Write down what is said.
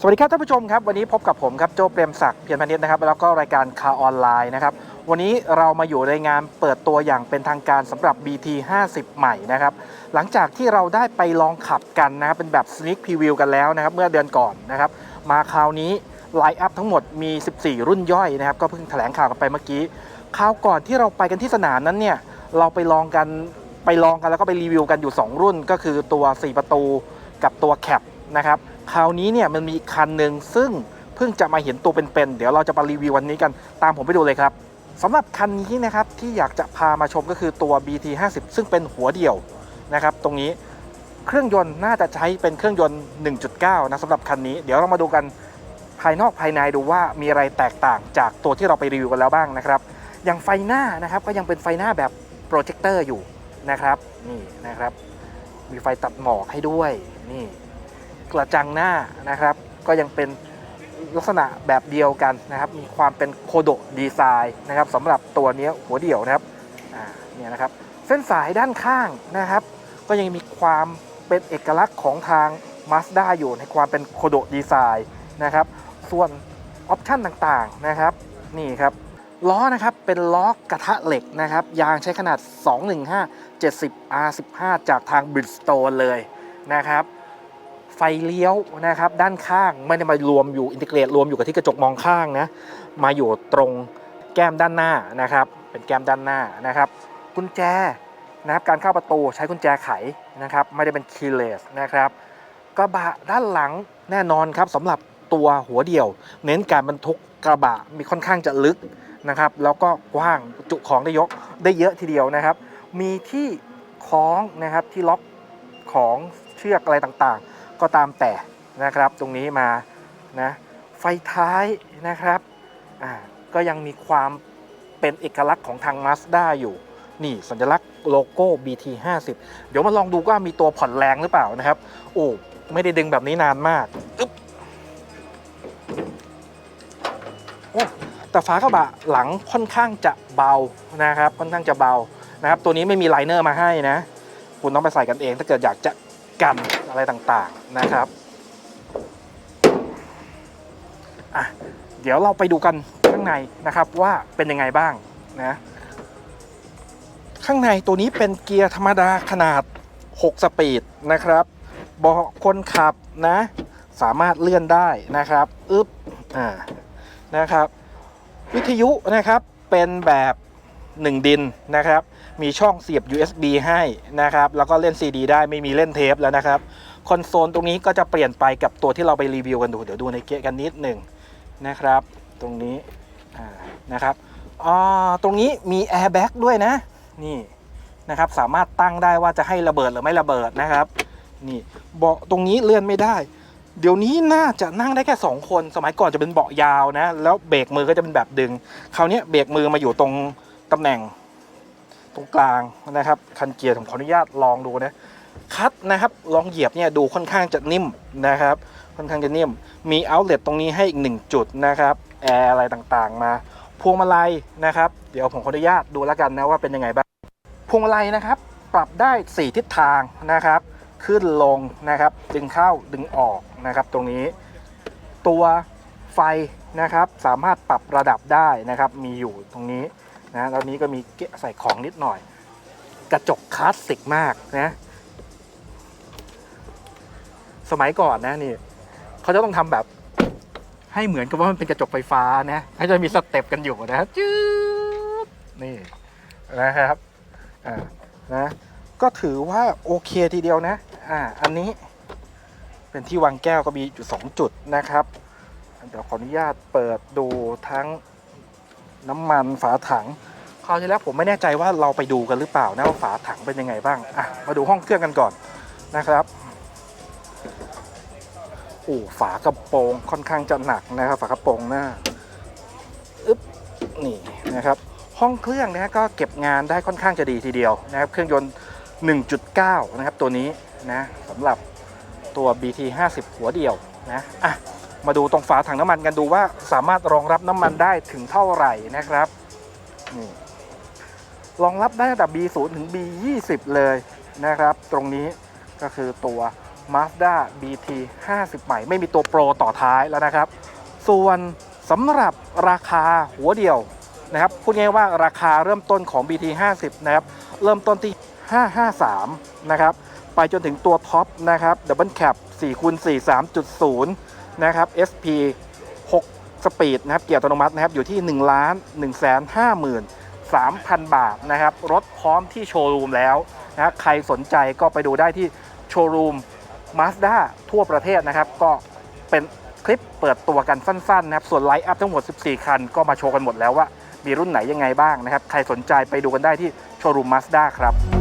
สวัสดีครับท่านผู้ชมครับ วันนี้พบกับผมครับโจเปรมศักดิ์เพียรพานิชนะครับ แล้วก็รายการคาออนไลน์นะครับ วันนี้เรามาอยู่ในงานเปิดตัวอย่างเป็นทางการสำหรับ BT 50 ใหม่นะครับ หลังจากที่เราได้ไปลองขับกันนะครับ เป็นแบบ sneak preview กันแล้วนะครับ เมื่อเดือนก่อนนะครับ มาคราวนี้ไลน์อัพทั้งหมดมี 14 รุ่นย่อยนะครับ ก็เพิ่งแถลงข่าวกันไปเมื่อกี้คราวก่อนที่เราไปกันที่สนามนั้นเนี่ยเราไปลองกันไปลองกันแล้วก็ไปรีวิวกันอยู่ 2 รุ่น ก็คือตัว 4 ประตูกับตัวแคปนะครับ คราวนี้เนี่ยมันมีคันหนึ่งซึ่งเพิ่งจะมาเห็นตัวเป็นๆเดี๋ยวเราจะมารีวิววันนี้กันตามผมไปดูเลยครับสำหรับคันนี้นะครับที่อยากจะพามาชมก็คือตัว BT 50ซึ่งเป็นหัวเดี่ยวนะครับตรงนี้เครื่องยนต์น่าจะใช้เป็นเครื่องยนต์ 1.9 นะสำหรับคันนี้ เดี๋ยวเรามาดูกันภายนอกภายในดูว่ามีอะไรแตกต่างจากตัวที่เราไปรีวิวกันแล้วบ้างนะครับอย่างไฟหน้านะครับก็ยังเป็นไฟหน้าแบบโปรเจคเตอร์อยู่นะครับนี่นะครับ มีไฟตัดหมอกให้ด้วยนี่ กระจังหน้านะครับ ก็ยังเป็นลักษณะแบบเดียวกันนะครับ มีความเป็นโคโดดีไซน์นะครับสำหรับตัวเนี้ยหัวเดี่ยวนะครับเนี่ยนะครับ เส้นสายด้านข้างนะครับ ก็ยังมีความเป็นเอกลักษณ์ของทาง Mazda อยู่ในความเป็นโคโดดีไซน์นะครับ ส่วนออปชันต่างๆนะครับ นี่ครับล้อนะครับเป็นล้อกระทะเหล็กนะครับ ยางใช้ขนาด 215 70 R15 จากทาง Bridgestone เลยนะครับ ไฟเลี้ยวนะครับด้านข้างไม่ได้มารวมอยู่อินทิเกรตรวมอยู่กับที่กระจกมองข้างนะมาอยู่ตรงแก้มด้านหน้านะครับ เป็นแก้มด้านหน้านะครับกุญแจนะครับการเข้าประตูใช้กุญแจไขนะครับ ไม่ได้เป็นคีย์เลสนะครับกระบะด้านหลังแน่นอนครับสำหรับตัวหัวเดี่ยว เน้นการบรรทุกกระบะมีค่อนข้างจะลึกนะครับ แล้วก็กว้างจุของได้ยกได้เยอะทีเดียวนะครับ มีที่คล้องนะครับที่ล็อกของเชือกอะไรต่างๆ ก็ตามแต่นะครับตรงนี้มานะไฟท้ายนะครับอ่าก็ยังมีความเป็นเอกลักษณ์ของทาง Mazda อยู่ นี่สัญลักษณ์โลโก้ BT 50เดี๋ยวมาลองดูว่ามีตัวผ่อนแรงหรือเปล่านะครับ โอ้ไม่ได้ดึงแบบนี้นานมากอึ๊บโอ้แต่ฝากระบะหลังค่อนข้างจะเบานะครับ ค่อนข้างจะเบานะครับ ตัวนี้ไม่มีไลเนอร์มาให้นะ คุณต้องไปใส่กันเองถ้าเกิดอยากจะกัน อะไรต่างๆนะครับอะเดี๋ยวเราไปดูกันข้างในนะครับว่าเป็นยังไงบ้างนะข้างในตัวนี้เป็นเกียร์ธรรมดาขนาด 6 สปีดนะครับเบาะคนขับนะ สามารถเลื่อนได้นะครับอึ๊บอ่านะครับ วิทยุนะครับเป็นแบบ 1 ดินนะครับ มีช่องเสียบ USB ให้นะครับ แล้วก็เล่น CD ได้ไม่มีเล่นเทปแล้วนะครับ คอนโซลตรงนี้ก็จะเปลี่ยนไปกับตัวที่เราไปรีวิวกันดู เดี๋ยวดูในเกียร์กันนิดหนึ่งนะครับ ตรงนี้นะครับอ่าตรงนี้มีแอร์แบ็กด้วยนะ นี่นะครับ สามารถตั้งได้ว่าจะให้ระเบิดหรือไม่ระเบิดนะครับ นี่เบาะตรงนี้เลื่อนไม่ได้ เดี๋ยวนี้น่าจะนั่งได้แค่ 2 คน สมัยก่อนจะเป็นเบาะยาวนะ แล้วเบรกมือก็จะเป็นแบบดึง คราวนี้เบรกมือมาอยู่ตรง ตำแหน่งตรงกลางนะครับคันเกียร์ผมขออนุญาตลองดูนะคัดนะครับลองเหยียบเนี่ยดูค่อนข้างจะนิ่มนะครับ ค่อนข้างจะนิ่ม มีเอาเล t ตรงนี้ให้อีกหนึ่งจุดนะครับแอร์อะไรต่างๆ มาพวงมาลัยนะครับ เดี๋ยวผมขออนุญาตดูแล้วกันนะว่าเป็นยังไงบ้างพวงมาลัยนะครับ ปรับได้ 4 ทิศทางนะครับ ขึ้นลงนะครับ ดึงเข้าดึงออกนะครับ ตรงนี้ ตัวไฟนะครับ สามารถปรับระดับได้นะครับ มีอยู่ตรงนี้ นะแล้วนี้ก็มีเกะใส่ของนิดหน่อย กระจกคลาสสิกมากนะ สมัยก่อนนะนี่เขาจะต้องทำแบบ ให้เหมือนกับว่ามันเป็นกระจกไฟฟ้านะเขาจะมีสเต็ปกันอยู่นะจืดนี่นะครับอ่านะก็ถือว่าโอเคทีเดียวนะ อ่า อันนี้เป็นที่วางแก้วก็มีอยู่สองจุดนะครับ เดี๋ยวขออนุญาตเปิดดูทั้ง น้ำมันฝาถังคราวที่แล้วผมไม่แน่ใจว่าเราไปดูกันหรือเปล่านะว่าฝาถังเป็นยังไงบ้างอะมาดูห้องเครื่องกันก่อนนะครับโอ้ฝากระโปรงค่อนข้างจะหนักนะครับ ฝากระโปรงหน้าอึ๊บนี่นะครับ ห้องเครื่องนะก็เก็บงานได้ค่อนข้างจะดีทีเดียวนะครับเครื่องยนต์ 1.9 นะครับตัวนี้นะสำหรับตัว BT 50 หัวเดียวนะอะ มาดูตรงฝาถังน้ำมันกันดูว่าสามารถรองรับน้ำมันได้ถึงเท่าไหร่นะครับนี่รองรับได้ตั้งแต่ B0 ถึง B20 เลยนะครับ ตรงนี้ก็คือตัว Mazda BT 50 ใหม่ ไม่มีตัวโปรต่อท้ายแล้วนะครับ ส่วนสำหรับราคาหัวเดียวนะครับพูดง่ายว่าราคาเริ่มต้นของ BT 50 นะครับ เริ่มต้นที่ 553 นะครับ ไปจนถึงตัวท็อปนะครับ Double Cap 4คูณ4 3.0 นะครับ SP 6 สปีดนะครับ เกียร์อัตโนมัตินะครับ อยู่ที่1ล้าน1 5 3,000 บาทนะครับ รถพร้อมที่โชว์รูมแล้วนะใครสนใจก็ไปดูได้ที่โชว์รูม Mazda ทั่วประเทศนะครับ ก็เป็นคลิปเปิดตัวกันสั้นๆนะครับ ส่วนไลฟ์อัพทั้งหมด 14 คัน ก็มาโชว์กันหมดแล้วว่ามีรุ่นไหนยังไงบ้างนะครับ ใครสนใจไปดูกันได้ที่โชว์รูม Mazda ครับ